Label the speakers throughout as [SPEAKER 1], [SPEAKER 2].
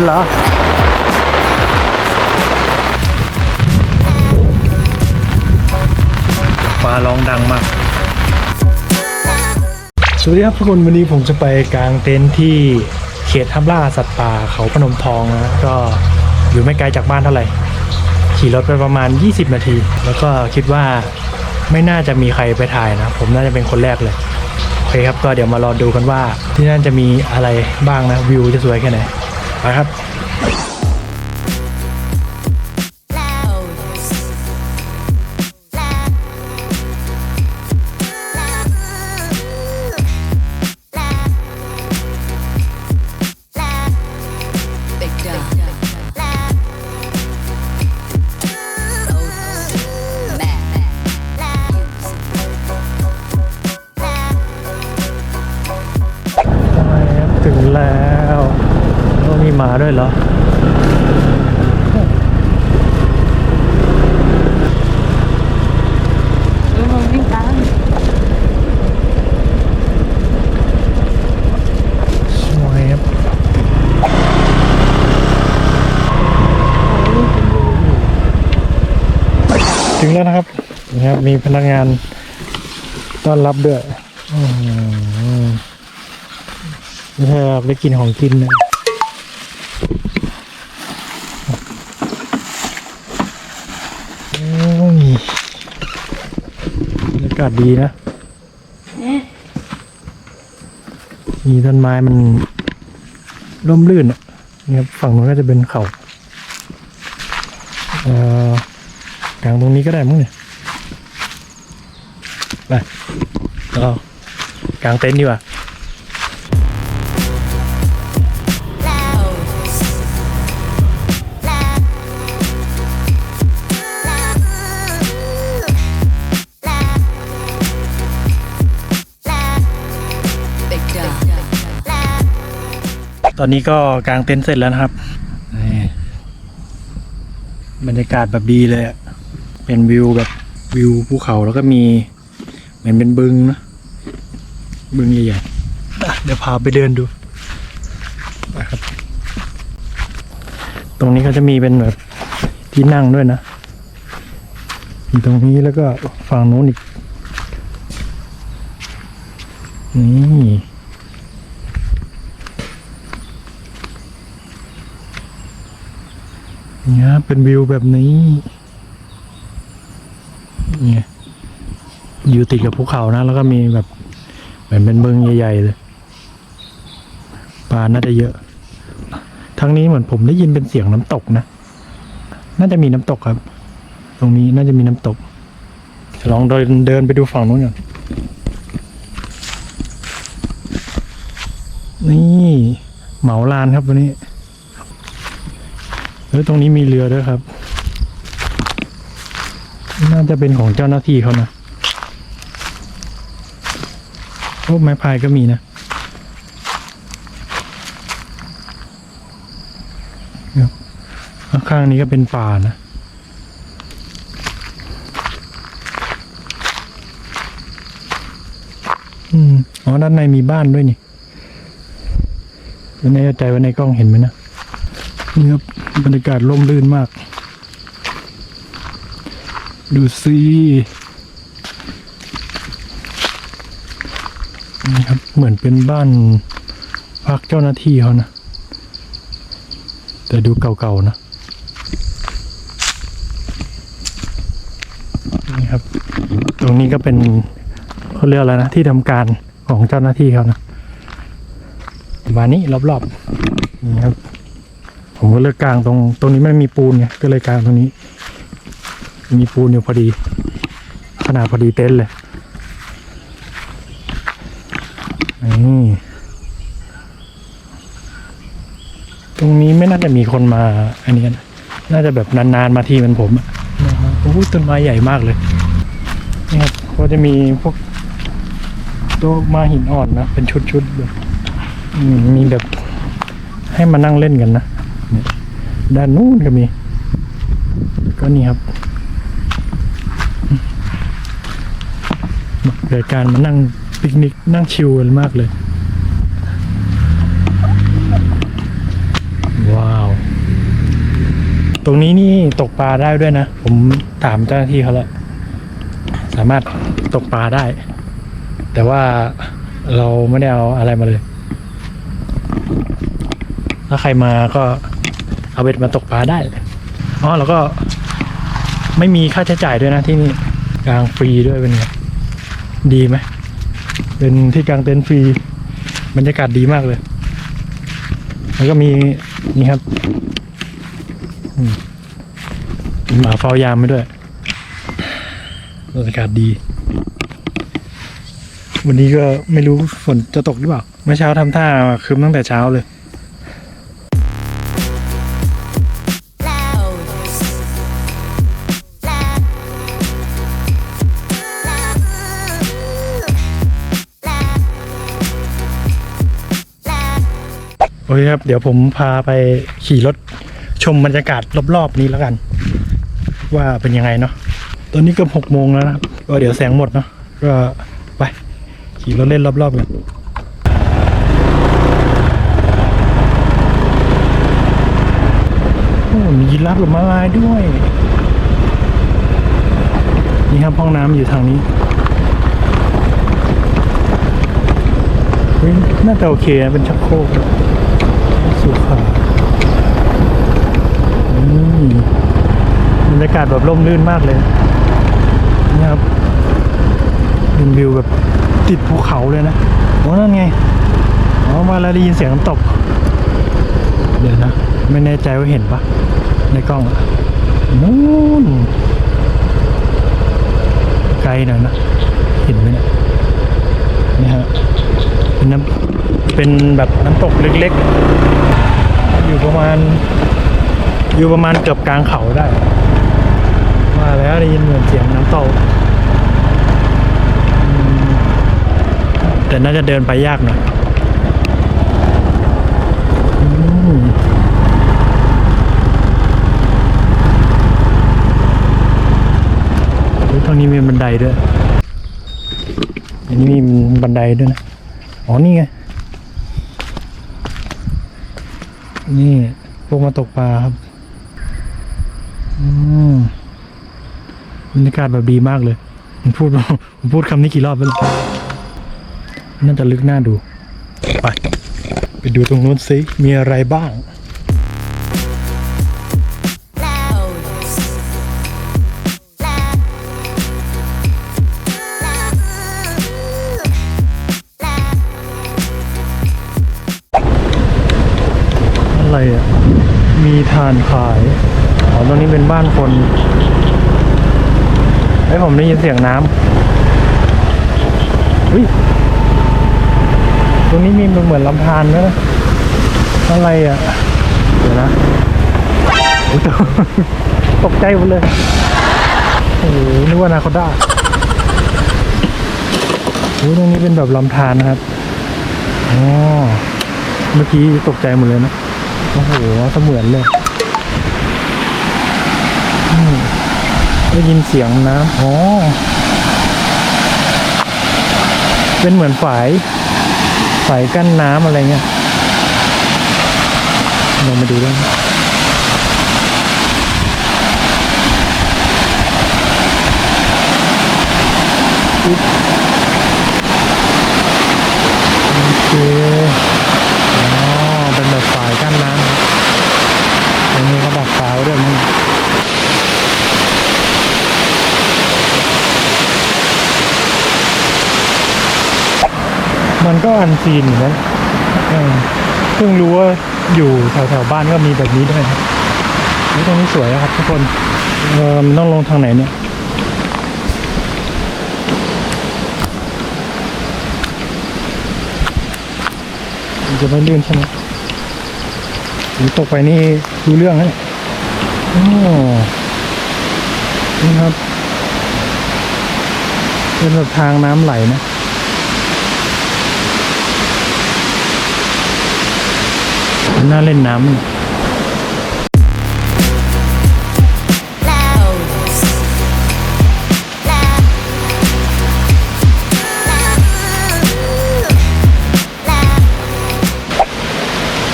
[SPEAKER 1] นเหรอฟ้าร้องดังมาก สวัสดีครับทุกคนวันนี้ผมจะไปกางเต็นท์ที่เขตทับล่าสัตว์ป่าเขาพนมทองนะก็อยู่ไม่ไกลจากบ้านเท่าไหร่ ขี่รถไปประมาณ 20 นาที แล้วก็คิดว่าไม่น่าจะมีใครไปถ่ายนะ ผมน่าจะเป็นคนแรกเลยโอเคครับก็เดี๋ยวมารอดูกันว่าที่นั่นจะมีอะไรบ้างนะวิวจะสวยแค่ไหน ไปครับถึงแล้ว มีหมาด้วยเหรอสวยครับถึงแล้วนะครับนะครับ มีพนักงานต้อนรับด้วยอืมไม่ใช่หรอกได้กินของกินนะโอ้ยบรรยากาศดีนะ มีต้นไม้มันร่มรื่นอะนี่ครับฝั่งนู้นก็จะเป็นเขาเอ่อกลางตรงนี้ก็ได้มั้งเนี่ยไปเรากลางเต็นท์ดีกว่า ตอนนี้ก็กางเต็นท์เสร็จแล้วนะครับบรรยากาศแบบดีเลยอะเป็นวิวแบบวิวภูเขาแล้วก็มีเหมือนเป็นบึงนะบึงใหญ่ๆเดี๋ยวพาไปเดินดูไปครับ ตรงนี้ก็จะมีเป็นแบบที่นั่งด้วยนะมีตรงนี้แล้วก็ฝั่งนู้นอีกนี่ เนี่ยเป็นวิวแบบนี้ เนี่ยอยู่ติดกับภูเขานะ แล้วก็มีแบบเหมือนเป็นเมืองใหญ่ๆเลยปลาน่าจะเยอะ ทั้งนี้เหมือนผมได้ยินเป็นเสียงน้ำตกนะ น่าจะมีน้ำตกครับ ตรงนี้น่าจะมีน้ำตกจะลองเดินเดินไปดูฝั่งนู้นก่อนนี่ เหมาลานครับวันนี้ แล้วตรงนี้มีเรือด้วยครับ น่าจะเป็นของเจ้าหน้าที่เขานะโอ้ไม้พายก็มีนะข้างๆนี้ก็เป็นป่านะอืมอ๋อ ด้านในมีบ้านด้วยนี่ไม่แน่ใจว่าในกล้องเห็นไหมนะ นี่ครับบรรยากาศร่มรื่นมาก ดูสินี่ครับเหมือนเป็นบ้านพักเจ้าหน้าที่เขานะ แต่ดูเก่าๆนะ นี่ครับ ตรงนี้ก็เป็นเขาเรียกอะไรนะที่ทำการของเจ้าหน้าที่เขานะประมาณนี้รอบๆนี่ครับ ผมก็เลือกกลางตรงตรงนี้มันมีปูนไงก็เลยกลางตรงนี้ มีปูนอยู่พอดี ขนาดพอดีเต็นท์เลยนี่ตรงนี้ไม่น่าจะมีคนมา อันนี้กันน่าจะแบบนานๆมาทีเหมือนผมอะโอ้โหต้นไม้ใหญ่มากเลยนี่ครับก็จะมีพวกต๊ะมาหินอ่อนนะ เป็นชุดๆแบบมีแบบให้มานั่งเล่นกันนะ ด้านนู้นก็มี ก็นี่ครับเกิดการมานั่งปิกนิกนั่งชิลกันมากเลย ว้าว ตรงนี้นี่ตกปลาได้ด้วยนะ ผมถามเจ้าหน้าที่เขาแล้วสามารถตกปลาได้ แต่ว่าเราไม่ได้เอาอะไรมาเลย ถ้าใครมาก็ เอาเบ็ดมาตกปลาได้อ๋อแล้วก็ไม่มีค่าใช้จ่ายด้วยนะที่นี่กลางฟรีด้วยเป็นไงดีไหมเป็นที่กลางเต็นท์ฟรีบรรยากาศดีมากเลย แล้วก็มีนี่ครับมีหมาเฝ้ายามไปด้วยบรรยากาศดี วันนี้ก็ไม่รู้ฝนจะตกหรือเปล่าเมื่อเช้าทำท่าคืมตั้งแต่เช้าเลย อเคครับ เดี๋ยวผมพาไปขี่รถชมบรรยากาศรอบๆนี้แล้วกัน ว่าเป็นยังไงเนาะตอนนี้ก็หกโมงแล้วนะครับก็เดี๋ยวแสงหมดเนาะก็ไป ขี่รถเล่นรอบๆกันโอ้มียีราฟกับมาลายด้วย นี่ครับห้องน้ำอยู่ทางนี้น่าจะโอเคนะเป็นชักโครก สุขาบรรยากาศแบบร่มรื่นมากเลยนี่ครับเป็นวิวแบบติดภูเขาเลยนะโอ้นั่นไงอ๋อมาแล้วได้ยินเสียงน้ำตก เดี๋ยวนะ ไม่แน่ใจว่าเห็นปะในกล้องนู่นไกลหน่อยนะเห็นไหมเนี่ยนี่ฮะเป็นน้ำเป็นแบบน้ำตกเล็กๆ อยู่ประมาณ อยู่ประมาณเกือบกลางเขาได้ มาแล้วได้ยินเหมือนเสียงน้ำตกแต่น่าจะเดินไปยากหน่อยอืมเฮ้ยตรงนี้มีบันไดด้วย อันนี้มีบันไดด้วยนะ อ๋อ นี่ไง นี่พวกมาตกปลาครับอืมบรรยากาศแบบดีมากเลยผมพูดผมพูดคำนี้กี่รอบแล้วน่าจะลึกหน้าดู ไป ไปดูตรงนู้นสิมีอะไรบ้าง อะไรอะ มีทานขาย อ๋อ ตรงนี้เป็นบ้านคนไอ้ยผมได้ยินเสียงน้ำอุ้ย ตรงนี้มีมันเหมือนลำธารด้วยนะอะไรอะ เดี๋ยวนะอุ๊ยตกใจหมดเลย โอ้โหนึกว่านาคอด้าโอ้ตรงนี้เป็นแบบลำธารนะครับ อ๋อ เมื่อกี้ตกใจหมดเลยนะ โอ้โหเสมือนเลยได้ยินเสียงน้ำอ๋อเป็นเหมือนฝายฝายกั้นน้ำอะไรเงี้ยลองมาดูด้วยอุ๊บโอเค อ๋อ เป็นแบบฝายกั้นน้ำตรงนี้เขาดักปลาไว้ด้วยมั้งมัน ก็อันซีนอยู่นะเออเพิ่งรู้ว่าอยู่แถวๆบ้านก็มีแบบนี้ด้วยครับนี่ตรงนี้สวยนะครับทุกคนเออมันต้องลงทางไหนเนี่ยจะไม่ลื่นใช่ไหมผมตกไปนี่รู้เรื่องนะเนี่ยโอ้นี่ครับเป็นแบบทางน้ำไหลนะ น่าเล่นน้ำ
[SPEAKER 2] Oh yes.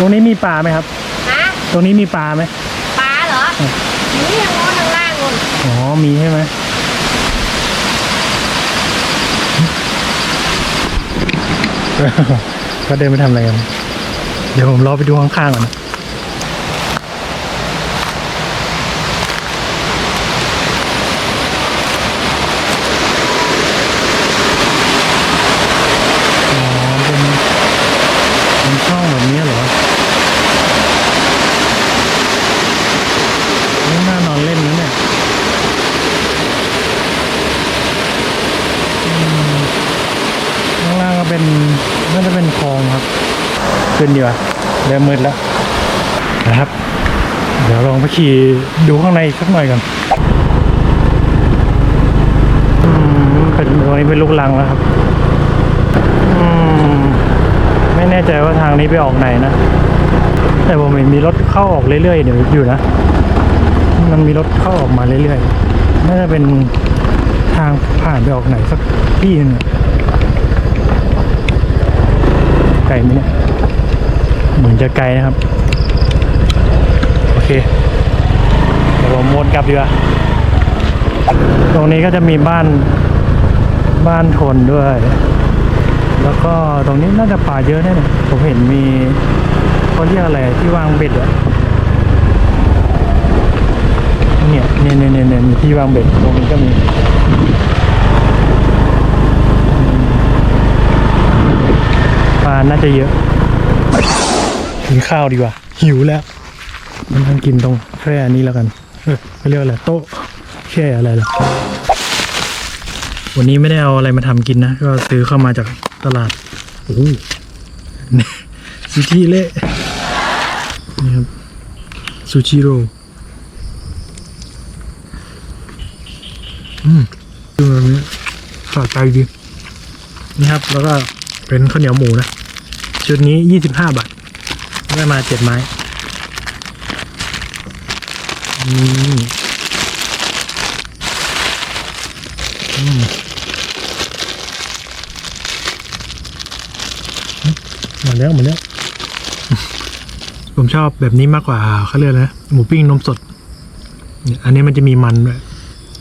[SPEAKER 1] ตรงนี้มีปลาไหมครับ
[SPEAKER 3] ฮะ
[SPEAKER 1] ตรงนี้มีปลาไหม
[SPEAKER 3] ปลาเหรอนี่ยังง้อทางล่างนู่น
[SPEAKER 1] อ๋อ มีใช่ไหม ก็เดินไปทำอะไรกัน เดี๋ยวผมรอไปดูข้างๆก่อนนะอ๋อเป็นช่องแบบนี้เหรอนี่น่านอนเล่นนะเนี่ยข้างล่างก็เป็นน่าจะเป็นคลองครับ ขึ้นดีกว่าเริ่มมืดแล้วนะครับ เดี๋ยวลองไปขี่ดูข้างในสักหน่อยกันอืมเป็นตรงนี้เป็นลูกลังแล้วครับอืมไม่แน่ใจว่าทางนี้ไปออกไหนนะ แต่ผมเห็นมีรถเข้าออกเรื่อยๆเดี๋ยวอยู่นะ มันมีรถเข้าออกมาเรื่อยๆน่าจะเป็นทางผ่านไปออกไหนสักที่หนึงไกลไหมเนี่ย เหมือนจะไกลนะครับ โอเคเดี๋ยวผมวนกลับดีกว่าตรงนี้ก็จะมีบ้านบ้านทนด้วย แล้วก็ตรงนี้น่าจะป่าเยอะแน่เลยผมเห็นมีเขาเรียกอะไรที่วางเบ็ดอะเนี่ยเนี่ยเนี่ยเนี่ยเนี่ยมีที่วางเบ็ดตรงนี้ก็มีปลาน่าจะเยอะ กินข้าวดีกว่า หิวแล้วมันทางกินตรงแคร่นี้แล้วกัน เออเขาเรียกว่าอะไรโต๊ะแค่อะไรล่ะวันนี้ไม่ได้เอาอะไรมาทำกินนะ ก็ซื้อเข้ามาจากตลาดโอ้โหนี่ซูชิเละนี่ครับซูชิโร่อืมดูแบบนี้สะใจดีนี่ครับ แล้วก็เป็นข้าวเหนียวหมูนะ ชุดนี้ยี่สิบห้าบาท ได้มาเจ็ดไม้อืมอืมหมดแล้วหมดแล้ว ผมชอบแบบนี้มากกว่าเขาเรียกอะไรนะหมูปิ้งนมสดเนี่ยอันนี้มันจะมีมันด้วย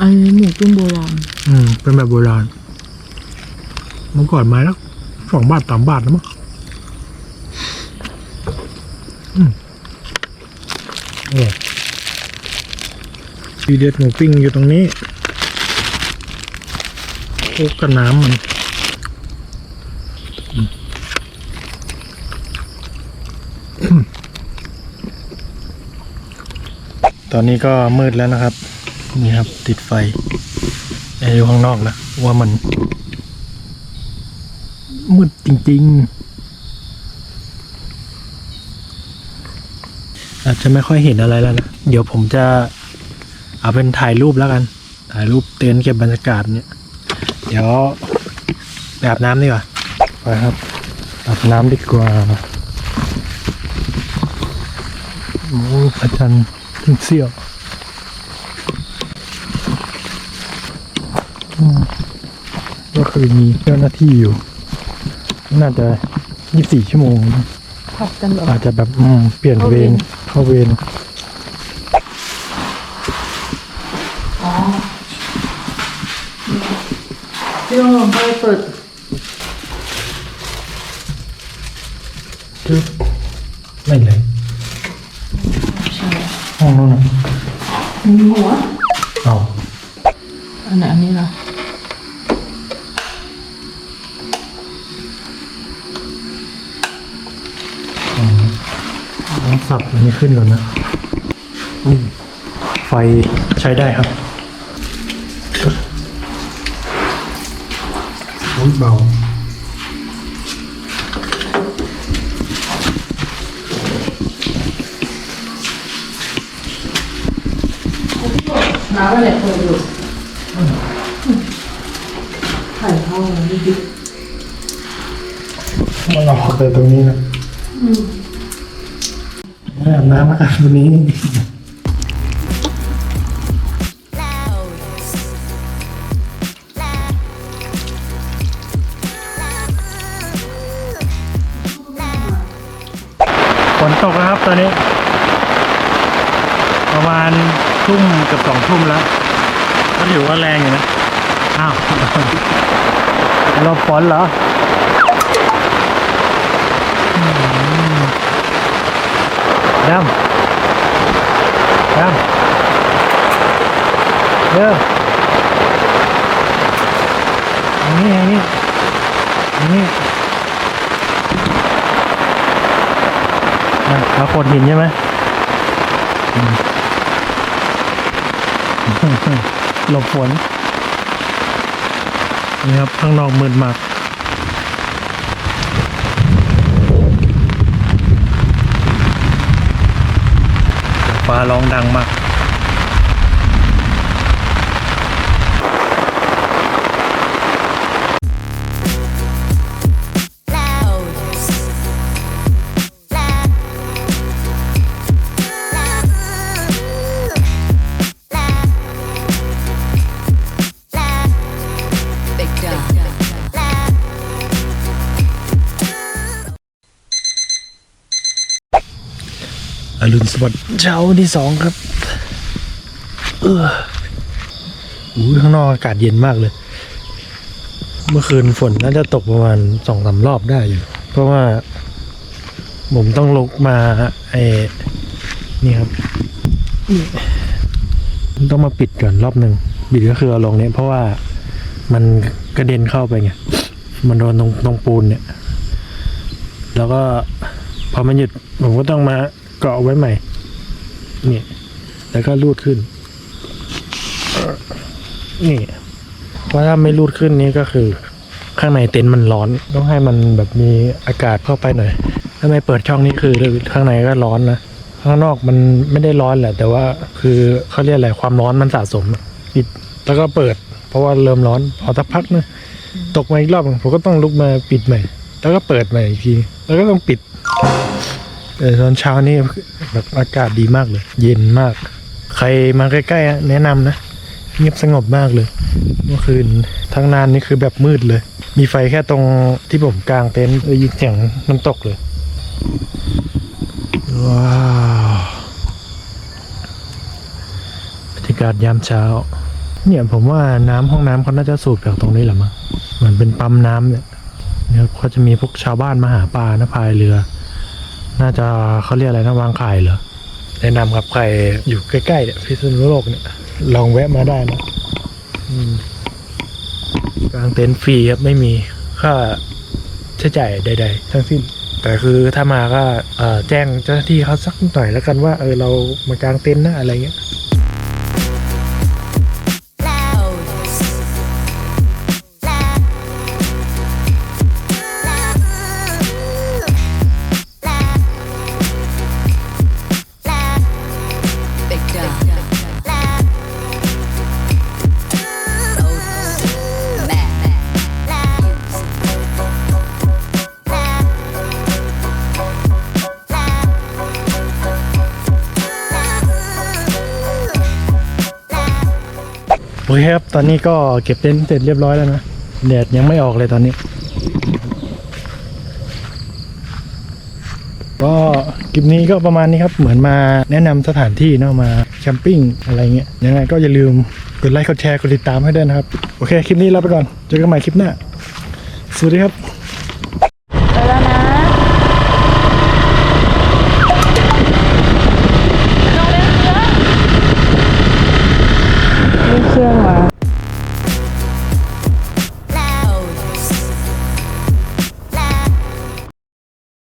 [SPEAKER 3] อันนี้หมูปิ้งโบราณ
[SPEAKER 1] อืม เป็นแบบโบราณ เมื่อก่อนไม้ละสองบาทสามบาทนะมั้งอืมโอ้ ทีเด็ดหมูปิ้งอยู่ตรงนี้โคกกับน้ำมันตอนนี้ก็มืดแล้วนะครับ นี่ครับ ติดไฟแอร์อยู่ข้างนอกแล้วว่ามันมืดจริง ๆ อาจจะไม่ค่อยเห็นอะไรแล้วนะ เดี๋ยวผมจะเอาเป็นถ่ายรูปแล้วกัน ถ่ายรูปเตือนเก็บบรรยากาศเนี่ย เดี๋ยวอาบน้ำดีกว่า ไปครับ อาบน้ำดีกว่าโอ้พระจันทร์เสี้ยวก็คือมีเจ้าหน้าที่อยู่ น่าจะ 24 ชั่วโมง
[SPEAKER 3] ผัดกันเหรอ
[SPEAKER 1] อาจจะแบบอืมเปลี่ยนเวรเข้าเวร
[SPEAKER 3] พี่ต้องลองไปเปิด
[SPEAKER 1] จึ๊บไม่เลย
[SPEAKER 3] ใช่
[SPEAKER 1] ห้องนู้นน่ะ
[SPEAKER 3] มีหัว
[SPEAKER 1] ขึ้นก่อนนะอืมไฟใช้ได้ครับอุ๊ยเบา
[SPEAKER 3] น้ำอะไรเปิดอยู่ไข่เข้าเลยดิ
[SPEAKER 1] มันออกแต่ตรงนี้นะ ไม่อาบน้ำแล้วกันวันนี้ ฝนตกแล้วครับตอนนี้ตประมาณทุ่มเกับสองทุ่มแล้ว ก็ถือว่าแรงอยู่นะ อ้าวเราฝนเหรออืม ดำดำเร็วอันนี้อันนี้อันนี้อะมาโขดหินใช่ไหมหลบฝนนี่ครับข้างนอกมืดมาก ฟ้าร้องดังมาก อรุณสวัสดิ์เช้าที่สองครับ เอออุ้ยข้างนอกอากาศเย็นมากเลย เมื่อคืนฝนน่าจะตกประมาณสองสามรอบได้อยู่ เพราะว่า ผมต้องลุกมาไอ้นี่ครับนี่ต้องมาปิดก่อนรอบหนึ่งปิดก็คือเอาลงเนี้ยเพราะว่ามันกระเด็นเข้าไปไง มันโดนตรงตรงปูนเนี่ย แล้วก็พอมันหยุดผมก็ต้องมา เกาะไว้ใหม่นี่แล้วก็รูดขึ้นนี่เพราะถ้าไม่รูดขึ้นนี้ก็คือ ข้างในเต็นท์มันร้อน ต้องให้มันแบบมีอากาศเข้าไปหน่อย ถ้าไม่เปิดช่องนี้คือข้างในก็ร้อนนะข้างนอกมันไม่ได้ร้อนแหละ แต่ว่าคือเขาเรียกอะไรความร้อนมันสะสมปิดแล้วก็เปิด เพราะว่าเริ่มร้อนพอสักพักนึงตกมาอีกรอบหนึ่งผมก็ต้องลุกมาปิดใหม่ แล้วก็เปิดใหม่อีกที แล้วก็ต้องปิด แต่ตอนเช้านี่แบบอากาศดีมากเลย เย็นมาก ใครมาใกล้ๆแนะนำนะ เงียบสงบมากเลย เมื่อคืนทั้งนานนี่คือแบบมืดเลย มีไฟแค่ตรงที่ผมกางเต็นท์ได้ยินเสียงน้ำตกเลย ว้าวบรรยากาศยามเช้า เนี่ยผมว่าน้ำห้องน้ำเขาน่าจะสูบจากตรงนี้แหละมั้งเหมือนเป็นปั๊มน้ำเนี่ยเนี่ยเขาจะมีพวกชาวบ้านมาหาปลานะพายเรือ น่าจะเขาเรียกอะไรนะวางไข่เหรอแนะนำครับใครอยู่ใกล้ๆเนี่ยพิษณุโลกเนี่ยลองแวะมาได้นะอืมกางเต็นท์ฟรีครับไม่มีค่าใช้จ่ายใด ๆ ทั้งสิ้น แต่คือถ้ามาก็แจ้งเจ้าหน้าที่เขาสักหน่อยแล้วกันว่าเออเรามากางเต็นท์นะอะไรเงี้ย ตอนนี้ก็เก็บเต็นท์เสร็จเรียบร้อยแล้วนะแดดยังไม่ออกเลยตอนนี้ ก็คลิปนี้ก็ประมาณนี้ครับ เหมือนมาแนะนำสถานที่เนาะมาแคมปิ้งอะไรเงี้ยยังไงก็อย่าลืมกดไลค์กดแชร์กดติดตามให้ด้วยนะครับ โอเค คลิปนี้ลาไปก่อน เจอกันใหม่คลิปหน้า สวัสดีครับ